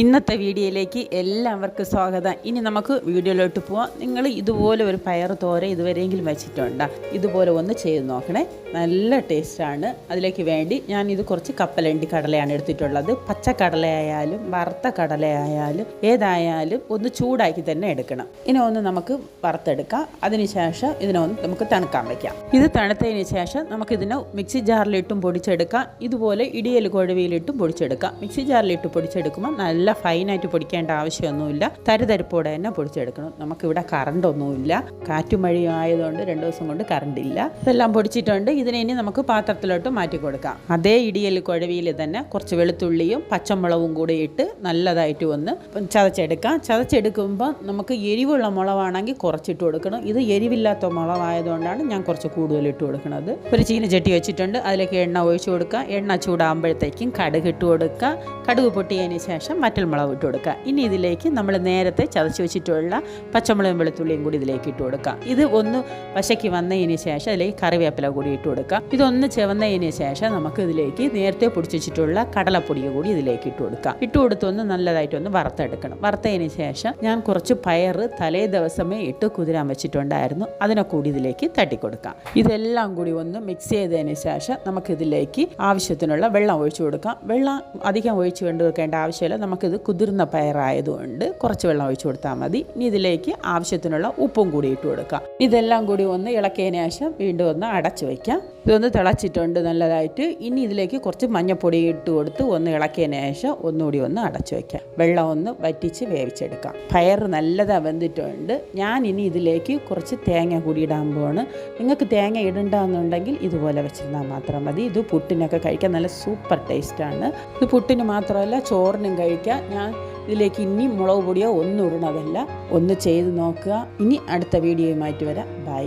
ഇന്നത്തെ വീഡിയോയിലേക്ക് എല്ലാവർക്കും സ്വാഗതം. ഇനി നമുക്ക് വീഡിയോയിലോട്ട് പോവാം. നിങ്ങൾ ഇതുപോലെ ഒരു പയർ തോര ഇതുവരെയെങ്കിലും വെച്ചിട്ടുണ്ടോ? ഇതുപോലെ ഒന്ന് ചെയ്ത് നോക്കണേ. നല്ല ടേസ്റ്റാണ്. അതിലേക്ക് വേണ്ടി ഞാൻ ഇത് കുറച്ച് കപ്പലണ്ടി കടലയാണ് എടുത്തിട്ടുള്ളത്. പച്ച കടലയായാലും വറുത്ത കടലയായാലും ഏതായാലും ഒന്ന് ചൂടാക്കി തന്നെ എടുക്കണം. ഇനി ഒന്ന് നമുക്ക് വറുത്തെടുക്കാം. അതിനുശേഷം ഇതിനൊന്ന് നമുക്ക് തണുക്കാൻ വയ്ക്കാം ഇത് തണുത്തതിന് ശേഷം നമുക്കിതിനെ മിക്സി ജാറിലിട്ടും പൊടിച്ചെടുക്കാം. ഇതുപോലെ ഇടിയൽ കുഴവിയിലിട്ടും പൊടിച്ചെടുക്കാം. മിക്സി ജാറിലിട്ട് പൊടിച്ചെടുക്കുമ്പോൾ നല്ല ഫൈനായിട്ട് പൊടിക്കേണ്ട ആവശ്യമൊന്നുമില്ല. തരിതരിപ്പോടെ തന്നെ പൊടിച്ചെടുക്കണം. നമുക്കിവിടെ കറണ്ട് ഒന്നുമില്ല. കാറ്റും മഴയും ആയതുകൊണ്ട് രണ്ട് ദിവസം കൊണ്ട് കറണ്ട് ഇല്ല. ഇതെല്ലാം പൊടിച്ചിട്ടുണ്ട്. ഇതിനെ ഇനി നമുക്ക് പാത്രത്തിലോട്ട് മാറ്റി കൊടുക്കാം. അതേ ഇടിയൽ കുഴവിയിൽ തന്നെ കുറച്ച് വെളുത്തുള്ളിയും പച്ചമുളകും കൂടി ഇട്ട് നല്ലതായിട്ട് ഒന്ന് ചതച്ചെടുക്കാം. ചതച്ചെടുക്കുമ്പോൾ നമുക്ക് എരിവുള്ള മുളവാണെങ്കിൽ കുറച്ചിട്ട് കൊടുക്കണം. ഇത് എരിവില്ലാത്ത മുളകായതുകൊണ്ടാണ് ഞാൻ കുറച്ച് കൂടുതൽ ഇട്ട് കൊടുക്കുന്നത്. ഒരു ചീനച്ചട്ടി വെച്ചിട്ടുണ്ട്. അതിലേക്ക് എണ്ണ ഒഴിച്ചു കൊടുക്കുക എണ്ണ ചൂടാകുമ്പോഴത്തേക്കും കടുക് ഇട്ട് കൊടുക്കുക കടുക് പൊട്ടിയതിന് ശേഷം മറ്റൽമുളക് ഇട്ട് കൊടുക്കുക. ഇനി ഇതിലേക്ക് നമ്മൾ നേരത്തെ ചതച്ച് വെച്ചിട്ടുള്ള പച്ചമുളകും വെളുത്തുള്ളിയും കൂടി ഇതിലേക്ക് ഇട്ട് കൊടുക്കുക. ഇത് ഒന്ന് വശയ്ക്ക് വന്നതിന് ശേഷം അതിലേക്ക് കറിവേപ്പില കൂടി ഇട്ട് കൊടുക്കുക. ഇതൊന്ന് ചെവന്നതിന് ശേഷം നമുക്ക് ഇതിലേക്ക് നേരത്തെ പൊടിച്ച് വെച്ചിട്ടുള്ള കടലപ്പൊടി കൂടി ഇതിലേക്ക് ഇട്ട് കൊടുക്കുക. ഇട്ട് കൊടുത്തൊന്ന് നല്ലതായിട്ടൊന്ന് വറുത്തെടുക്കണം. വറുത്തതിന് ശേഷം ഞാൻ കുറച്ച് പയർ തലേ ദിവസമേ ഇട്ട് കുതിരാൻ വെച്ചിട്ടുണ്ടായിരുന്നു. അതിനെ കൂടി ഇതിലേക്ക് തട്ടിക്കൊടുക്കാം ഇതെല്ലാം കൂടി ഒന്ന് മിക്സ് ചെയ്തതിന് ശേഷം നമുക്കിതിലേക്ക് ആവശ്യത്തിനുള്ള വെള്ളം ഒഴിച്ചു കൊടുക്കാം. വെള്ളം അധികം ഒഴിച്ചു കൊണ്ടുവെക്കേണ്ട ആവശ്യമില്ല. നമുക്കിത് കുതിർന്ന പയറായതുകൊണ്ട് കുറച്ച് വെള്ളം ഒഴിച്ചു കൊടുത്താൽ മതി. ഇനി ഇതിലേക്ക് ആവശ്യത്തിനുള്ള ഉപ്പും കൂടി ഇട്ട് കൊടുക്കാം. ഇതെല്ലാം കൂടി ഒന്ന് ഇളക്കിയതിന് ശേഷം വീണ്ടും ഒന്ന് അടച്ചു വയ്ക്കാം. ഇതൊന്ന് തിളച്ചിട്ടുണ്ട് നല്ലതായിട്ട്. ഇനി ഇതിലേക്ക് കുറച്ച് മഞ്ഞപ്പൊടി ഇട്ട് കൊടുത്ത് ഒന്ന് ഇളക്കിയതിന് ശേഷം ഒന്നുകൂടി ഒന്ന് അടച്ചു വയ്ക്കാം വെള്ളം ഒന്ന് വറ്റിച്ച് വേവിച്ചെടുക്കാം. പയർ നല്ലതാ വെന്തിട്ടുണ്ട്. ഞാൻ ഇനി ഇതിലേക്ക് കുറച്ച് തേങ്ങ കൂടി ഇടാൻ പോവാണ്. നിങ്ങൾക്ക് തേങ്ങ ഇടണ്ടെന്നുണ്ടെങ്കിൽ ഇതുപോലെ വെച്ചിരുന്നാൽ മാത്രം മതി. ഇത് പുട്ടിനൊക്കെ കഴിക്കാൻ നല്ല സൂപ്പർ ടേസ്റ്റാണ്. ഇത് പുട്ടിന് മാത്രമല്ല ചോറിനും കഴിക്കാം. ഞാൻ ഇതിലേക്ക് ഇനി മുളക് പൊടിയോ ഒന്നും ഇടണതല്ല. ഒന്ന് ചെയ്ത് നോക്കുക. ഇനി അടുത്ത വീഡിയോയുമായിട്ട് വരാം. ബൈ.